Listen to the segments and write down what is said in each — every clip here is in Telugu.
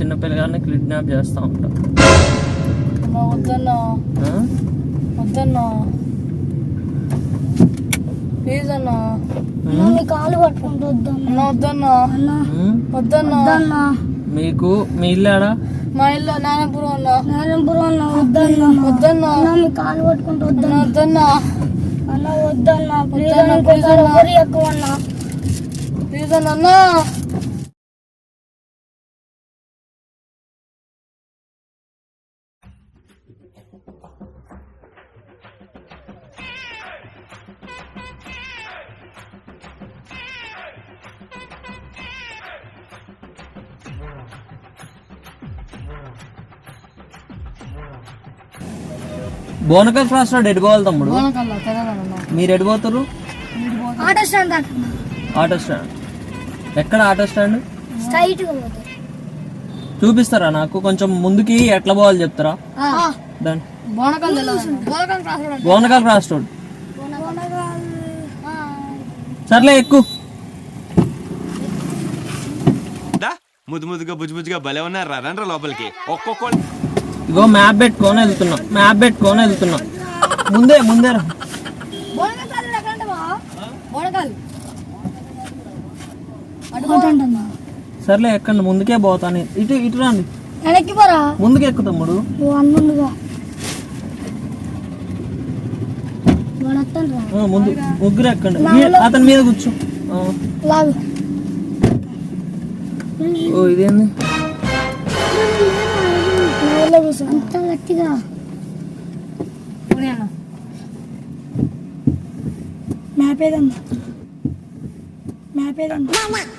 చిన్న పిల్లగాన్ని కిడ్నాప్ చేస్తా ఉంటా. వద్దన్నా. ప్లీజ్ అన్నా. కాలు పట్టుకుంటూ వద్దన్నా. వద్దన్నా. మీకు మీ ఇల్లాడా మా ఇల్లు నానపురం అన్నా. వద్దన్నా. వద్దన్నా. మీ కాలు పట్టుకుంటూ వద్దన్నా. వద్దన్నా. అన్న వద్దన్నా. అన్న అన్నా. ప్లీజ్ అన్నా. బోనకల్ క్రాస్ రోడ్ ఎడుకోవాలి తమ్ముడు? మీరు ఎడిపోతారు ఆటో స్టాండ్ ఆటో స్టాండ్. ఎక్కడ ఆటో స్టాండ్? స్ట్రైట్ చూపిస్తారా నాకు? కొంచెం ముందుకి ఎట్లా పోవాలి చెప్తారా? దాని. Bonakal cross road Bonakal cross road. సర్లే ఎక్కువ దా ముద్దు ముద్దుగా బుజ్జు బుజ్జుగా భలే ఉన్నారు. రండ్రా లోపలికి. ఒక్కొక్కళ్ళు ఇగో మ్యాప్ పెట్టుకొని వెళ్తున్నా. మ్యాప్ పెట్టుకొని వెళ్తున్నా. ముందే ముందే సర్లే ఎక్కండి. ముందుకే పోతాను ఇటు ఇటు రండి. వెనక్కి పోరా? ముందుకే ఎక్కు తమ్ముడు. ముందు ముగ్గురు ఎక్కండి. అతని మీద కూర్చో. ఆ. లాగు. ఓ ఇదేంది? కూర్చో అంత గట్టిగా. మ్యాప్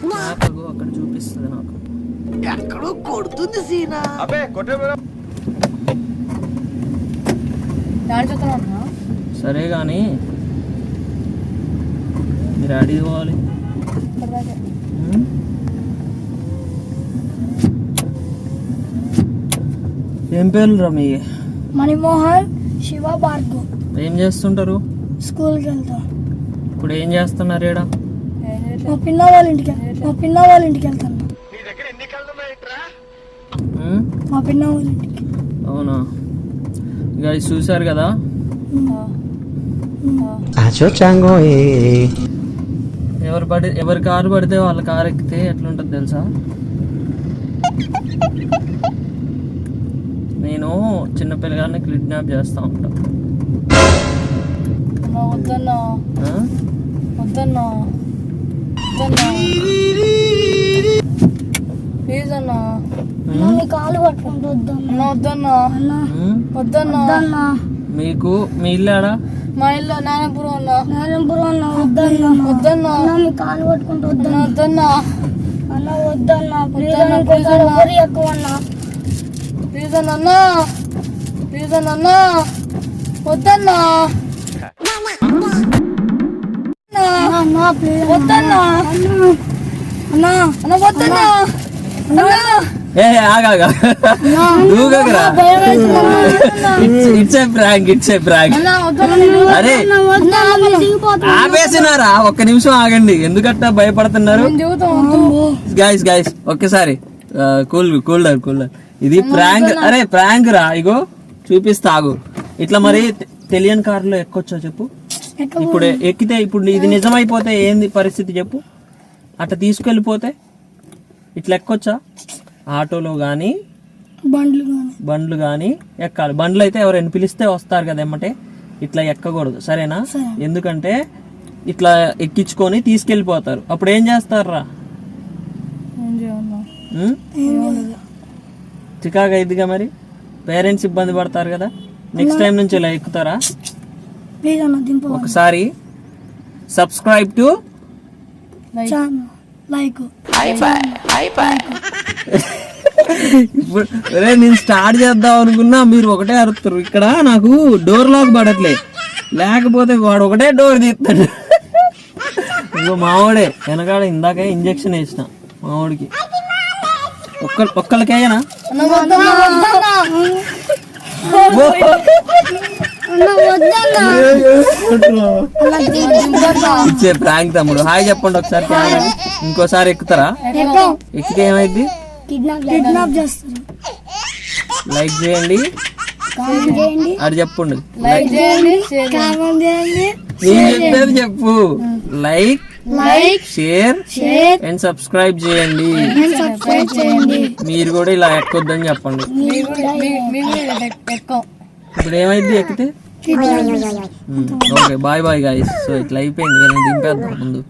మ్యాప్ అక్కడ చూపిస్తుంది నాకు. దాని చూస్తున్నా అన్నా సరే కానీ మీరు అడిగి పోవాలి ఏం పేర్లు రా మీ? మణిమోహన్ శివ భార్గవ్. ఏం చేస్తుంటారు? స్కూల్కి వెళ్తాం. ఇప్పుడు ఏం చేస్తున్నారు ఇక్కడ మా పిల్ల వాళ్ళ ఇంటికి మా పిల్ల వాళ్ళ ఇంటికి వెళ్తాను మా? పిల్ల వాళ్ళ ఇంటికి. అవునా? ఇక చూశారు కదా? ఎవరు పడి ఎవరి కారు పడితే వాళ్ళ కారు ఎక్కితే ఎట్లుంటుంది తెలుసా? నేను చిన్న పిల్లగాన్ని కిడ్నాప్ చేస్తా ఉంటా. వద్దన్నా? వద్దన్నా. ప్లీజ్ అన్నా. కాలు పట్టుకుంటూ వద్దన్నా. వద్దన్నా? వద్దన్నా. మీకు మీ ఇల్లాడా మా ఇల్లు అన్నా నారాయణపురం అన్న. వద్దన్నా. వద్దన్నా. మీ కాలు పట్టుకుంటూ వద్దన్నా. వద్దన్నా. అన్న వద్దన్నా. ప్లీజ్ వద్దన్నా, అన్న. ఇంకోసారి ప్లీజ్ అన్నా. అన్న అన్నా వద్దన్నా. అన్నా వద్దన్నా. అన్నా అన్న వద్దన్నా. అన్నా. ఏ ఆగాగా it's a prank it's a prank. అరే ఆపేసినారా? ఒక్క నిమిషం ఆగండి. ఎందుకట్టా భయపడుతున్నారు? గైస్ గైస్ ఒక్కసారి cool cool down cool down ఇది ప్రాంక్ అరే ప్రాంక్ రా ఇగో చూపిస్తా ఆగు ఇట్లా మరి తెలియని కారులో ఎక్కొచ్చా చెప్పు? ఇప్పుడు ఎక్కితే ఇప్పుడు ఇది నిజమైపోతే ఏంది పరిస్థితి చెప్పు? అట్లా తీసుకెళ్ళిపోతే ఇట్లా ఎక్కొచ్చా? ఆటోలో కానీ బండ్లు కానీ బండ్లు కానీ ఎక్కాలి. బండ్లు అయితే ఎవరైనా పిలిస్తే వస్తారు కదా ఎమ్మటే? ఇట్లా ఎక్కకూడదు. సరేనా? ఎందుకంటే ఇట్లా ఎక్కించుకొని తీసుకెళ్ళిపోతారు. అప్పుడు ఏం చేస్తారా చికాగా ఇదిగా మరి? పేరెంట్స్ ఇబ్బంది పడతారు కదా? నెక్స్ట్ టైం నుంచి ఇలా ఎక్కుతారా? ప్లీజ్ అన్న దింపు ఒకసారి సబ్స్క్రైబ్ టు లైక్ ఇప్పుడు నేను స్టార్ట్ చేద్దాం అనుకున్నా మీరు ఒకటే అరుస్తారు ఇక్కడ నాకు డోర్ లాక్ పడట్లే. లేకపోతే వాడు ఒకటే డోర్ తీస్తాడు. ఇంకో మావాడే వెనకాడ ఇందాకే ఇంజక్షన్ వేసిన మావాడికి. ఒక్క వద్దన్నా ఇచ్చే ప్రాంక్ తమ్ముడు. హాయ్ చెప్పండి ఒకసారి. ఇంకోసారి ఎక్కుతారా? ఎక్కితే. ఏమైంది లైక్ చేయండి. అది చెప్పండి. నేను చెప్పేది చెప్పు. Like like share share and subscribe చేయండి. సబ్స్క్రైబ్ చేయండి. మీరు కూడా ఇలా ఎక్కొద్దని చెప్పండి. ఇప్పుడు ఏమైంది ఎక్కితే? Okay bye bye guys so ఇట్లా అయిపోయింది. దింపేద్దాం ముందు.